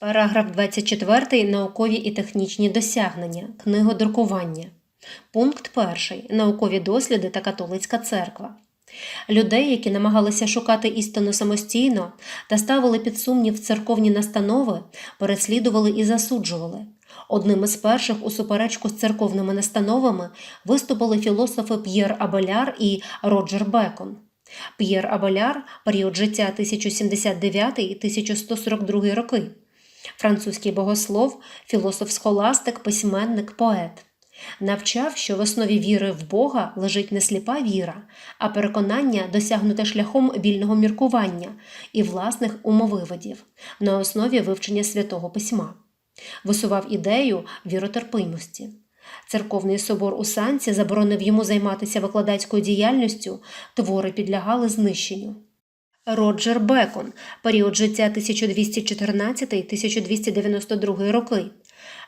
Параграф 24. Наукові і технічні досягнення. Книгодрукування. Пункт 1. Наукові досліди та католицька церква. Людей, які намагалися шукати істину самостійно та ставили під сумнів церковні настанови, переслідували і засуджували. Одним із перших у суперечку з церковними настановами виступили філософи П'єр Абеляр і Роджер Бекон. П'єр Абеляр – період життя 1079-1142 роки. Французький богослов, філософ-схоластик, письменник, поет. Навчав, що в основі віри в Бога лежить не сліпа віра, а переконання, досягнуте шляхом вільного міркування і власних умовиводів на основі вивчення святого письма. Висував ідею віротерпимості. Церковний собор у Санці заборонив йому займатися викладацькою діяльністю, твори підлягали знищенню. Роджер Бекон, період життя 1214-1292 роки,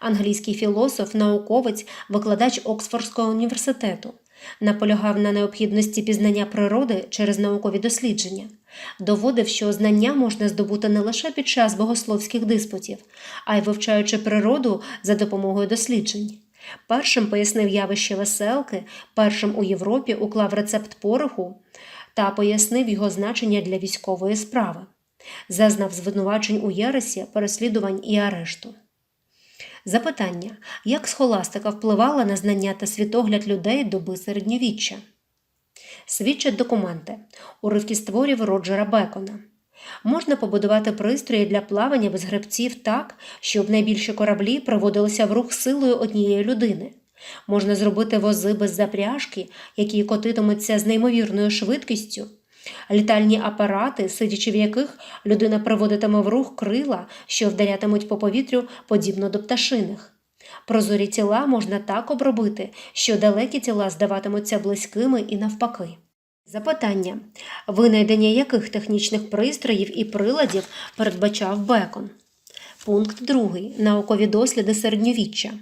англійський філософ, науковець, викладач Оксфордського університету, наполягав на необхідності пізнання природи через наукові дослідження, доводив, що знання можна здобути не лише під час богословських диспутів, а й вивчаючи природу за допомогою досліджень. Першим пояснив явище веселки, першим у Європі уклав рецепт пороху та пояснив його значення для військової справи, зазнав звинувачень у Єресі, переслідувань і арешту. Запитання: як схоластика впливала на знання та світогляд людей доби середньовіччя? Свідчать документи, уривки створів Роджера Бекона. Можна побудувати пристрої для плавання без гребців так, щоб найбільші кораблі проводилися в рух силою однієї людини. Можна зробити вози без запряжки, які котитимуться з неймовірною швидкістю, літальні апарати, сидячи в яких людина приводитиме в рух крила, що вдарятимуть по повітрю подібно до пташиних. Прозорі тіла можна так обробити, що далекі тіла здаватимуться близькими і навпаки. Запитання: винайдення яких технічних пристроїв і приладів передбачав Бекон? Пункт 2. Наукові досліди середньовіччя.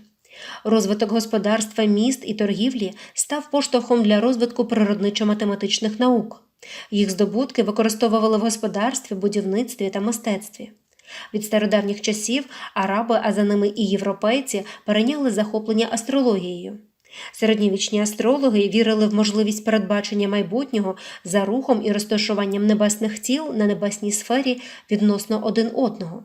Розвиток господарства міст і торгівлі став поштовхом для розвитку природничо-математичних наук. Їх здобутки використовували в господарстві, будівництві та мистецтві. Від стародавніх часів араби, а за ними і європейці перейняли захоплення астрологією. Середньовічні астрологи вірили в можливість передбачення майбутнього за рухом і розташуванням небесних тіл на небесній сфері відносно один одного.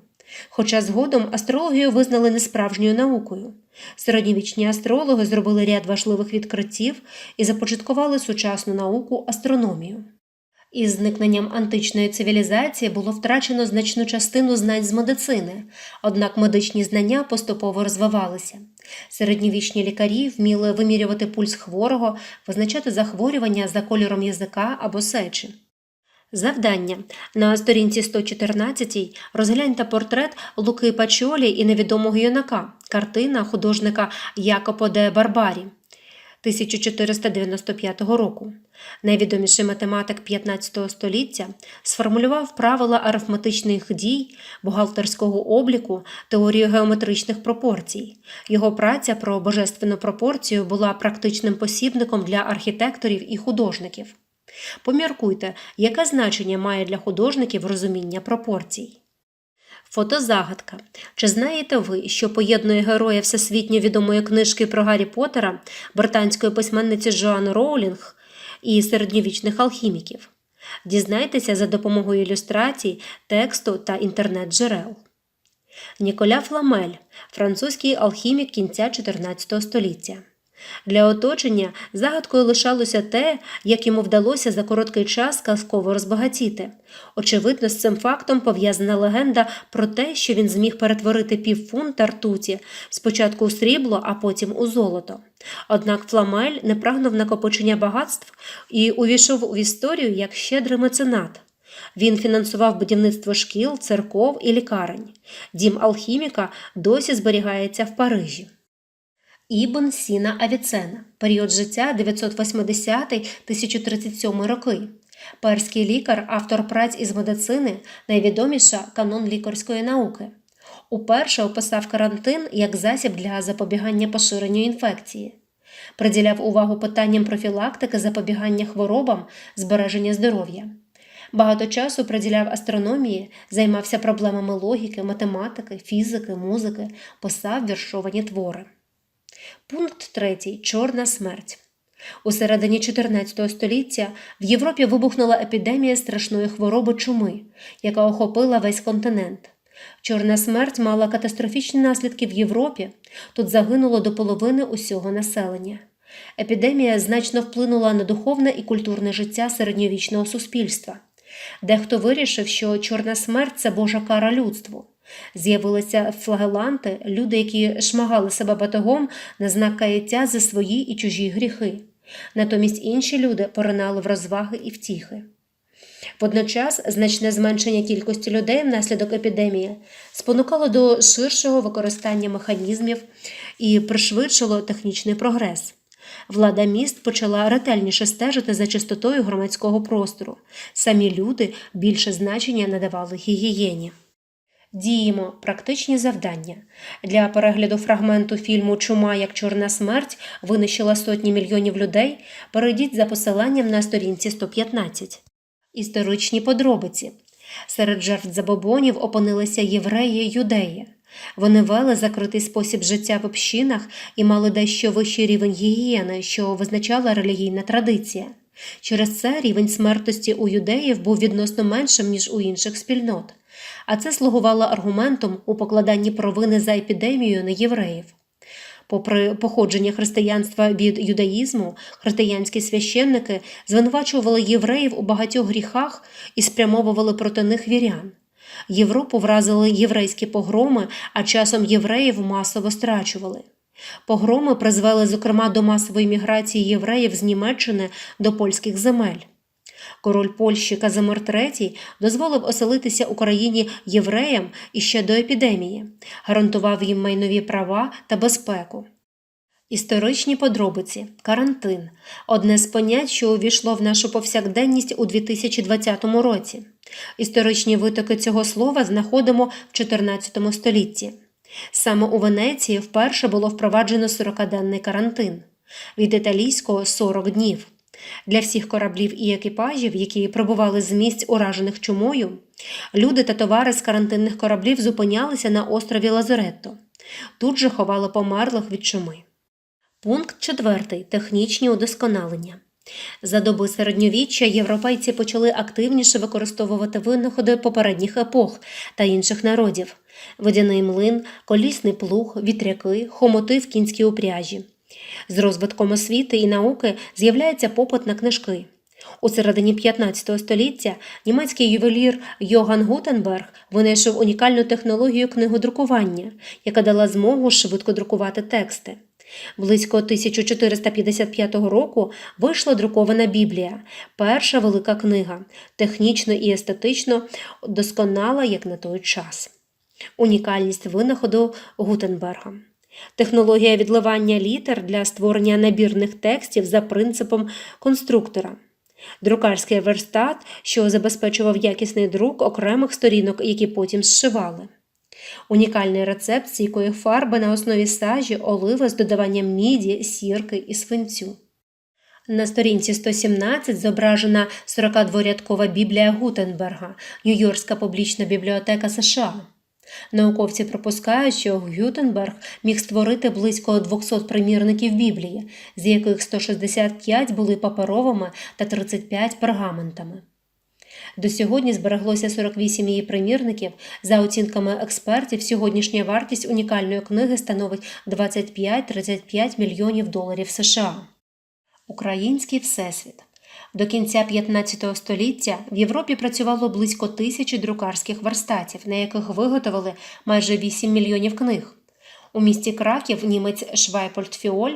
Хоча згодом астрологію визнали несправжньою наукою. Середньовічні астрологи зробили ряд важливих відкриттів і започаткували сучасну науку астрономію. Із зникненням античної цивілізації було втрачено значну частину знань з медицини, однак медичні знання поступово розвивалися. Середньовічні лікарі вміли вимірювати пульс хворого, визначати захворювання за кольором язика або сечі. Завдання на сторінці 114 розгляньте портрет Луки Пачолі і невідомого юнака, картина художника Якопо де Барбарі 1495 року. Найвідоміший математик 15 століття сформулював правила арифметичних дій, бухгалтерського обліку, теорію геометричних пропорцій. Його праця про божественну пропорцію була практичним посібником для архітекторів і художників. Поміркуйте, яке значення має для художників розуміння пропорцій. Фотозагадка. Чи знаєте ви, що поєднує героя всесвітньо відомої книжки про Гаррі Поттера, британської письменниці Джоан Роулінг і середньовічних алхіміків? Дізнайтеся за допомогою ілюстрацій, тексту та інтернет-джерел. Ніколя Фламель французький алхімік кінця 14 століття. Для оточення загадкою лишалося те, як йому вдалося за короткий час казково розбагатіти. Очевидно, з цим фактом пов'язана легенда про те, що він зміг перетворити півфунта ртуті спочатку у срібло, а потім у золото. Однак Фламель не прагнув накопичення багатств і увійшов в історію як щедрий меценат. Він фінансував будівництво шкіл, церков і лікарень. Дім алхіміка досі зберігається в Парижі. Ібн Сіна Авіцена, період життя 980-1037 роки. Перський лікар, автор праць із медицини, найвідоміша канон лікарської науки. Уперше описав карантин як засіб для запобігання поширенню інфекції. Приділяв увагу питанням профілактики запобігання хворобам, збереження здоров'я. Багато часу приділяв астрономії, займався проблемами логіки, математики, фізики, музики, писав віршовані твори. Пункт 3. Чорна смерть. У середині 14 століття в Європі вибухнула епідемія страшної хвороби чуми, яка охопила весь континент. Чорна смерть мала катастрофічні наслідки в Європі. Тут загинуло до половини усього населення. Епідемія значно вплинула на духовне і культурне життя середньовічного суспільства. Дехто вирішив, що чорна смерть це Божа кара людству. З'явилися флагеланти, люди, які шмагали себе батогом на знак каяття за свої і чужі гріхи. Натомість інші люди поринали в розваги і втіхи. Водночас значне зменшення кількості людей внаслідок епідемії спонукало до ширшого використання механізмів і пришвидшило технічний прогрес. Влада міст почала ретельніше стежити за чистотою громадського простору. Самі люди більше значення надавали гігієні. Діємо практичні завдання. Для перегляду фрагменту фільму Чума як чорна смерть винищила сотні мільйонів людей. Перейдіть за посиланням на сторінці 115. Історичні подробиці. Серед жертв забобонів опинилися євреї юдеї. Вони вели закритий спосіб життя в общинах і мали дещо вищий рівень гігієни, що визначала релігійна традиція. Через це рівень смертності у юдеїв був відносно меншим, ніж у інших спільнот, а це слугувало аргументом у покладанні провини за епідемію на євреїв. Попри походження християнства від юдаїзму, християнські священники звинувачували євреїв у багатьох гріхах і спрямовували проти них вірян. Європу вразили єврейські погроми, а часом євреїв масово страчували. Погроми призвели, зокрема, до масової міграції євреїв з Німеччини до польських земель. Король Польщі Казимир III дозволив оселитися Україні євреям іще до епідемії, гарантував їм майнові права та безпеку. Історичні подробиці, карантин одне з понять, що увійшло в нашу повсякденність у 2020 році. Історичні витоки цього слова знаходимо в 14 столітті. Саме у Венеції вперше було впроваджено 40-денний карантин, від італійського 40 днів. Для всіх кораблів і екіпажів, які прибували з місць, уражених чумою, люди та товари з карантинних кораблів зупинялися на острові Лазоретто. Тут же ховали померлих від чуми. Пункт 4. Технічні удосконалення. За доби середньовіччя європейці почали активніше використовувати винаходи попередніх епох та інших народів: водяний млин, колісний плуг, вітряки, хомоти в кінській упряжі. З розвитком освіти і науки з'являється попит на книжки. У середині 15 століття німецький ювелір Йоган Гутенберг винайшов унікальну технологію книгодрукування, яка дала змогу швидко друкувати тексти. Близько 1455 року вийшла друкована Біблія, перша велика книга, технічно і естетично досконала, як на той час. Унікальність винаходу Гутенберга. Технологія відливання літер для створення набірних текстів за принципом конструктора. Друкарський верстат, що забезпечував якісний друк окремих сторінок, які потім зшивали. Унікальний рецепт стійкої фарби на основі сажі, оливи з додаванням міді, сірки і свинцю. На сторінці 117 зображена 42-рядкова Біблія Гутенберга, Нью-Йоркська публічна бібліотека США. Науковці припускають, що Гютенберг міг створити близько 200 примірників Біблії, з яких 165 були паперовими та 35 пергаментами. До сьогодні збереглося 48 її примірників. За оцінками експертів, сьогоднішня вартість унікальної книги становить 25-35 мільйонів доларів США. Український всесвіт. До кінця 15 століття в Європі працювало близько тисячі друкарських верстатів, на яких виготовили майже 8 мільйонів книг. У місті Краків німець Швайпольд Фіоль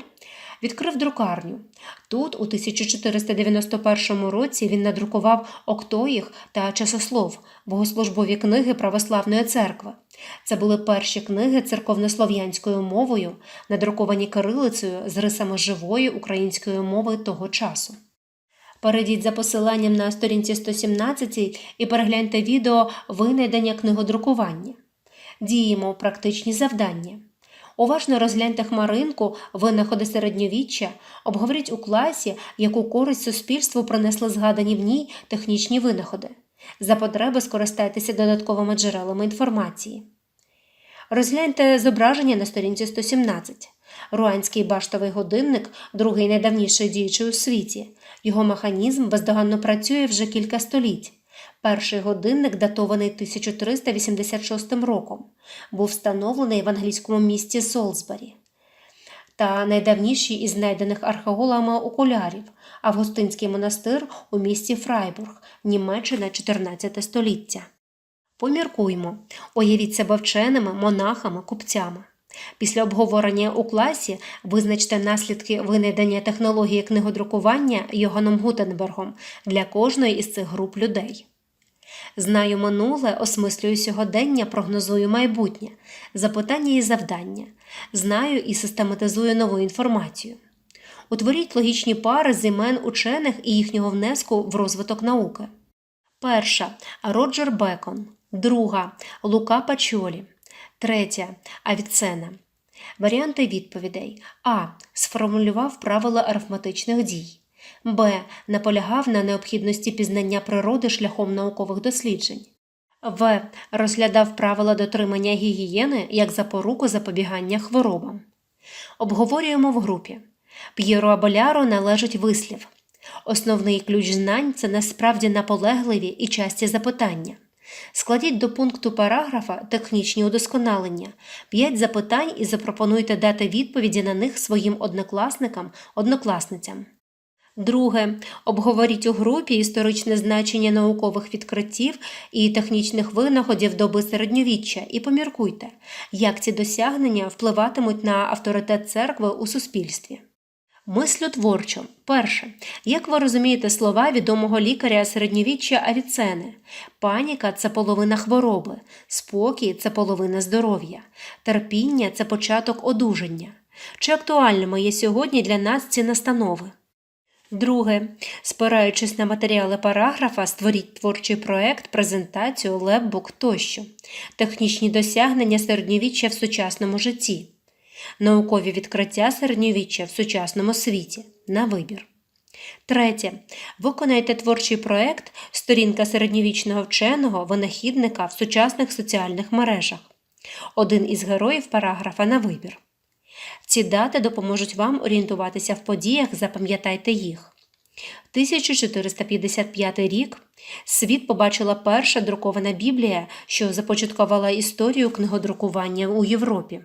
відкрив друкарню. Тут, у 1491 році, він надрукував октоїх та часослов, богослужбові книги православної церкви. Це були перші книги церковнослов'янською мовою, надруковані кирилицею з рисами живої української мови того часу. Перейдіть за посиланням на сторінці 117 і перегляньте відео винайдення книгодрукування. Діємо практичні завдання. Уважно розгляньте хмаринку, винаходи середньовіччя, обговоріть у класі, яку користь суспільству принесли згадані в ній технічні винаходи. За потреби скористайтеся додатковими джерелами інформації. Розгляньте зображення на сторінці 117. Руанський баштовий годинник другий найдавніший діючий у світі. Його механізм бездоганно працює вже кілька століть. Перший годинник, датований 1386 роком, був встановлений в англійському місті Солсбері та найдавніший із знайдених археологами окулярів Августинський монастир у місті Фрайбург, Німеччина 14 століття. Поміркуймо, уявіть себе монахами, купцями. Після обговорення у класі визначте наслідки винайдення технології книгодрукування Йоганом Гутенбергом для кожної із цих груп людей. Знаю минуле, осмислюю сьогодення, прогнозую майбутнє, запитання і завдання. Знаю і систематизую нову інформацію. Утворіть логічні пари з імен учених і їхнього внеску в розвиток науки. Перша Роджер Бекон, друга Лука Пачолі, третя Авіцена. Варіанти відповідей А. Сформулював правила арифметичних дій. Б. Наполягав на необхідності пізнання природи шляхом наукових досліджень. В. Розглядав правила дотримання гігієни як запоруку запобігання хворобам. Обговорюємо в групі. П'єро Аболяро належить вислів. Основний ключ знань це насправді наполегливі і часті запитання. Складіть до пункту параграфа технічні удосконалення, 5 запитань і запропонуйте дати відповіді на них своїм однокласникам, однокласницям. Друге. Обговоріть у групі історичне значення наукових відкриттів і технічних винаходів доби середньовіччя і поміркуйте, як ці досягнення впливатимуть на авторитет церкви у суспільстві. Мислю творчо. Перше. Як ви розумієте слова відомого лікаря середньовіччя Авіцени? Паніка це половина хвороби, спокій це половина здоров'я, терпіння це початок одужання. Чи актуальними є сьогодні для нас ці настанови? Друге. Спираючись на матеріали параграфа, створіть творчий проект, презентацію, лепбук тощо. Технічні досягнення середньовіччя в сучасному житті. Наукові відкриття середньовіччя в сучасному світі на вибір. Третє. Виконайте творчий проект Сторінка середньовічного вченого винахідника в сучасних соціальних мережах. Один із героїв параграфа на вибір. Ці дати допоможуть вам орієнтуватися в подіях, запам'ятайте їх. 1455 рік світ побачила перша друкована Біблія, що започаткувала історію книгодрукування у Європі.